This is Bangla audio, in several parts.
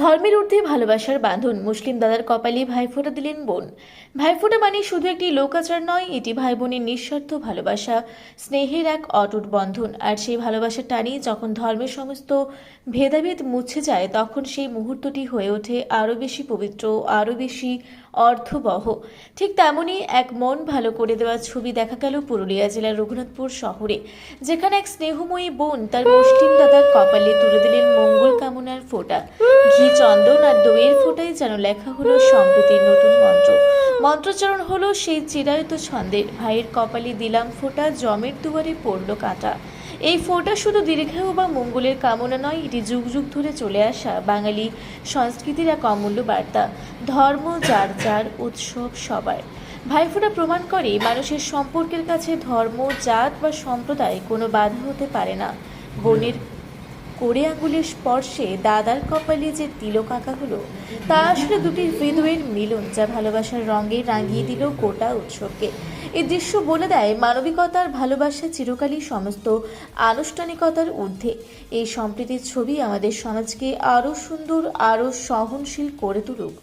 ধর্মের ঊর্ধ্বে ভালোবাসার বাঁধন মুসলিম দাদার কপালে ভাইফোঁটা দিলেন বোন। ভাইফোঁটা মানে শুধু একটি লোকাচার নয়, এটি ভাই বোনের নিঃস্বার্থ ভালোবাসা, স্নেহের এক অটুট বন্ধন। আর সেই ভালোবাসার টানেই যখন ধর্মের সমস্ত ভেদাভেদ মুছে যায়, তখন সেই মুহূর্তটি হয়ে ওঠে আরও বেশি পবিত্র, আরও বেশি অর্থবহ ঠিক তেমনই এক মন ভালো করে দেওয়া ছবি দেখা গেল পুরুলিয়া জেলার রঘুনাথপুর শহরে, যেখানে এক স্নেহময়ী বোন তার মুসলিম দাদার কপালে তুলে দিলেন মঙ্গল কামনার ফোঁটা। ঘি, চন্দন আর দইয়ের ফোঁটায় যেন লেখা হলো সম্প্রীতির নতুন মন্ত্র। মন্ত্রচরণ হলো সেই চিরায়ত ছন্দের। ভাইয়ের কপালে দিলাম ফোঁটা, জমের দুয়ারে পড়ল কাঁটা। এই ফোঁটা শুধু দীর্ঘায়ু বা মঙ্গলের কামনা নয়, এটি যুগ যুগ ধরে চলে আসা বাঙালি সংস্কৃতির এক অমূল্য বার্তা, ধর্ম, যার যার উৎসব সবার। ভাইফোঁটা প্রমাণ করে, মানুষের সম্পর্কের কাছে ধর্ম, জাত বা সম্প্রদায় কোনো বাধা হতে পারে না। বোনের কোড়ে আঙুলের স্পর্শে দাদার কপালে যে তিলক আঁকা হলো তা আসলে দুটি হৃদয়ের মিলন যা ভালোবাসার রঙে রাঙিয়ে দিল গোটা উৎসবকে। এই দৃশ্য বলে দেয় মানবিকতার ভালোবাসা চিরকালই সমস্ত আনুষ্ঠানিকতার ঊর্ধ্বে। এই সম্প্রীতির ছবি আমাদের সমাজকে আরও সুন্দর, আরও সহনশীল করে তুলুক।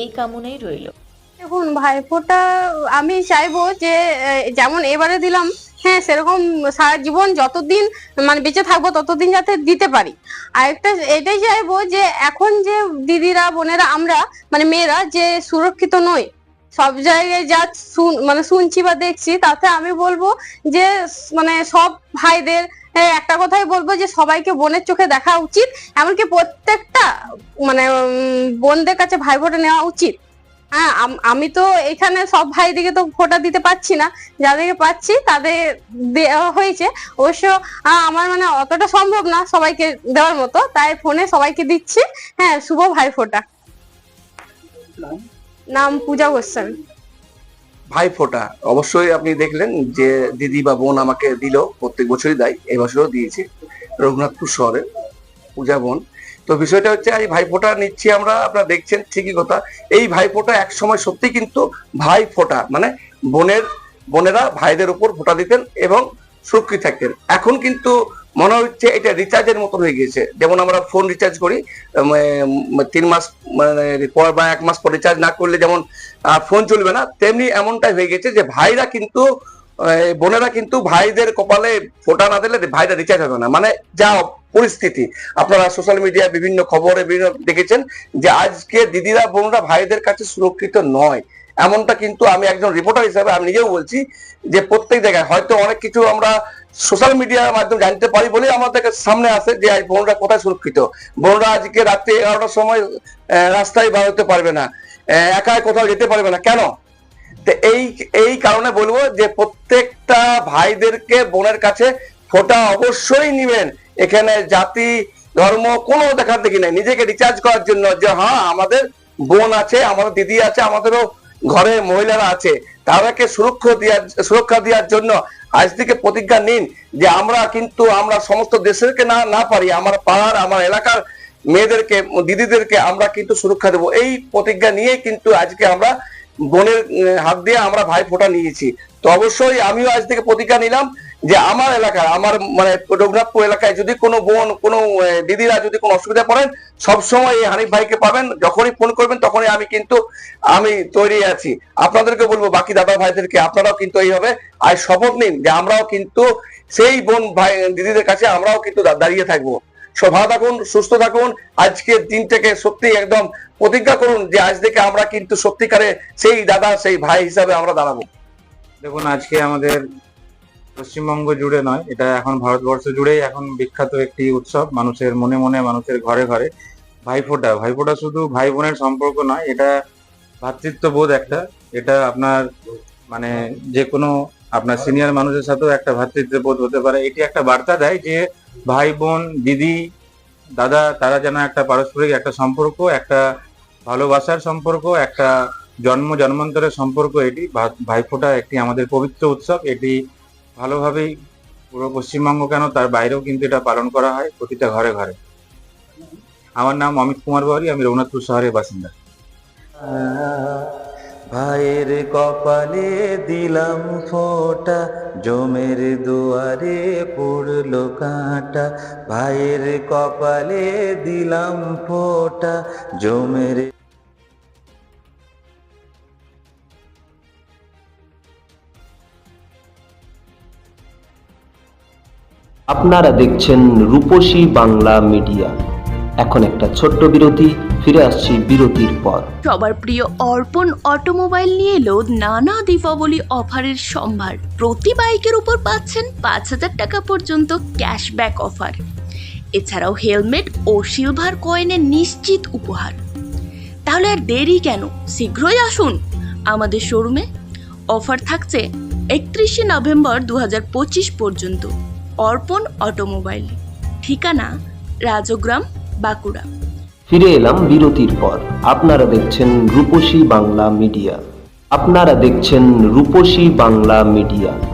এই কামনাই রইল। দেখুন, ভাইফোঁটা, আমি চাইব যে যেমন এবারে দিলাম হ্যাঁ সেরকম সারা জীবন যতদিন মানে বেঁচে থাকব ততদিন যাতে দিতে পারি। আর একটা এটাই চাইব যে এখন যে দিদিরা, বোনেরা, আমরা মানে মেয়েরা যে সুরক্ষিত নই, সব জায়গায় যা মানে শুনছি বা দেখছি, তাতে আমি বলব যে মানে সব ভাইদের একটা কথাই বলব যে সবাইকে বোনের চোখে দেখা উচিত, এমনকি প্রত্যেকটা মানে বোনদের কাছে ভাই ফোঁটা নেওয়া উচিত। হ্যাঁ আম- তো এখানে সব ভাইদিকে তো ফোটা দিতে পারছি না। যাদেরকে পাচ্ছি তাদের দেওয়া হয়েছে। অবশ্য আমার মানে অতটা সম্ভব না সবাইকে দেওয়ার মতো। তাই ফোনে সবাইকে দিচ্ছি। হ্যাঁ শুভ ভাই ফোটা। নাম পূজা গোস্বামী। ভাই ফোঁটা। অবশ্যই আপনি দেখলেন যে দিদি বা বোন আমাকে দিল প্রত্যেক বছরই দেয় এই বছরও দিয়েছে। রঘুনাথপুর শহরে। পূজা তো বিষয়টা হচ্ছে, এই ভাই ফোঁটা নিচ্ছি আমরা, আপনারা দেখছেন ঠিকই কথা। এই ভাই ফোঁটা এক সময় সত্যি কিন্তু ভাই ফোঁটা মানে বোনের, বোনেরা ভাইদের উপর ফোঁটা দিতেন এবং সুরক্ষিত থাকতেন। এখন কিন্তু মনে হচ্ছে এটা রিচার্জের মতন হয়ে গিয়েছে। যেমন আমরা ফোন রিচার্জ করি তিন মাস মানে পর বা এক মাস পর রিচার্জ না করলে যেমন ফোন চলবে না, তেমনি এমনটাই হয়ে গেছে যে ভাইরা কিন্তু বোনেরা কিন্তু ভাইদের কপালে ফোটা না দিলে ভাইরা রিচার্জ হবে না। মানে যা পরিস্থিতি। আপনারা সোশ্যাল মিডিয়া বিভিন্ন খবরে বিভিন্ন দেখেছেন যে আজকে দিদিরা, বোনরা ভাইদের কাছে সুরক্ষিত নয়। এমনটা কিন্তু আমি একজন রিপোর্টার হিসাবে আমি নিজেও বলছি যে প্রত্যেক জায়গায় হয়তো অনেক কিছু আমরা সোশ্যাল মিডিয়ার মাধ্যমে জানতে পারি বলেই আমাদের সামনে আসে যে বোনরা কোথায় সুরক্ষিত। বোনরা আজকে রাত্রি এগারোটার সময় রাস্তায় বার হতে পারবে না একাই কোথাও যেতে পারবে না। কেন? এই এই কারণে বলব যে প্রত্যেকটা ভাইদেরকে বোনের কাছে ফোটা অবশ্যই নিবেন। এখানে জাতি, ধর্ম কোনো দেখার দেখি নাই। নিজেকে রিচার্জ করার জন্য যে হ্যাঁ আমাদের বোন আছে, আমাদের দিদি আছে, আমাদেরও ঘরে মহিলারা আছে, তাদেরকে সুরক্ষা দেওয়ার সুরক্ষা দেওয়ার জন্য আজ থেকে প্রতিজ্ঞা নিন যে আমরা কিন্তু আমরা সমস্ত দেশেরকে না না পারি, আমার পাড়ার, আমার এলাকার মেয়েদেরকে, দিদিদেরকে আমরা কিন্তু সুরক্ষা দেবো। এই প্রতিজ্ঞা নিয়ে কিন্তু আজকে আমরা বোনের হাত দিয়ে আমরা ভাই ফোঁটা নিয়েছি। তো অবশ্যই আমিও আজ থেকে প্রতিজ্ঞা নিলাম যে আমার এলাকায়, আমার মানে রঘুনাথপুর এলাকায় যদি কোনো বোন, কোনো দিদিরা যদি কোনো অসুবিধা পড়েন, সবসময় এই হানিফ ভাইকে পাবেন। যখনই ফোন করবেন, তখনই আমি কিন্তু, আমি তৈরি আছি। আপনাদেরকে বলব, বাকি দাদা ভাইদেরকে, আপনারাও কিন্তু এইভাবে আজ শপথ নিন যে আমরাও কিন্তু সেই বোন ভাই, দিদিদের কাছে আমরাও কিন্তু দাঁড়িয়ে থাকব। ভালো থাকুন, সুস্থ থাকুন। আজকের দিনটাকে সত্যি একদম প্রতিজ্ঞা করুন যে আজ থেকে আমরা কিন্তু সত্যিকারে সেই দাদা, সেই ভাই হিসাবে আমরা দাঁড়াবো। দেখুন, আজকে আমাদের পশ্চিমবঙ্গ জুড়ে নয়, এটা এখন ভারতবর্ষ জুড়েই এখন বিখ্যাত একটি উৎসব। মানুষের মনে মনে, মানুষের ঘরে ঘরে। ভাইফোঁটা ভাইফোঁটা শুধু ভাই বোনের সম্পর্ক নয়, এটা ভ্রাতৃত্ববোধ একটা। এটা আপনার মানে যে কোনো আপনার সিনিয়র মানুষের সাথেও একটা ভ্রাতৃত্ববোধ হতে পারে। এটি একটা বার্তা দেয় যে ভাই বোন, দিদি, দাদা, তারা যেন একটা পারস্পরিক একটা সম্পর্ক, একটা ভালোবাসার সম্পর্ক, একটা জন্ম জন্মান্তরের সম্পর্ক। এটি ভাইফোঁটা একটি আমাদের পবিত্র উৎসব। এটি ভালোভাবেই পুরো পশ্চিমবঙ্গ কেন, তার বাইরেও কিন্তু এটা পালন করা হয় প্রতিটা ঘরে ঘরে। আমার নাম অমিত কুমার বাউরি আমি রঘুনাথপুর শহরের বাসিন্দা। ভাইয়ের কপালে দিলাম ফোঁটা, জমের দুয়ারে পড়ল কাঁটা। ভাইয়ের কপালে দিলাম ফোঁটা, জমের আপনারা দেখছেন রূপসী বাংলা মিডিয়া। এখন একটা ছোট্ট বিরতি, ফিরে আসছি বিরতির পর। সবার প্রিয় অর্পণ অটোমোবাইল নিয়ে এলো নানা দীপাবলি অফারের সম্ভার। প্রতি বাইকের উপর পাচ্ছেন পাঁচ হাজার টাকা পর্যন্ত ক্যাশব্যাক অফার। এছাড়াও হেলমেট ও সিলভার কয়েনের নিশ্চিত উপহার। তাহলে আর দেরি কেন? শীঘ্রই আসুন আমাদের শোরুমে। অফার থাকছে একত্রিশে নভেম্বর দু হাজার পঁচিশ পর্যন্ত। অর্পণ অটোমোবাইল। ঠিকানা, রাজগ্রাম, বাঁকুড়া। ফিরে এলাম বিরতির পর। আপনারা দেখছেন রূপসী বাংলা মিডিয়া। আপনারা দেখছেন রূপসী বাংলা মিডিয়া।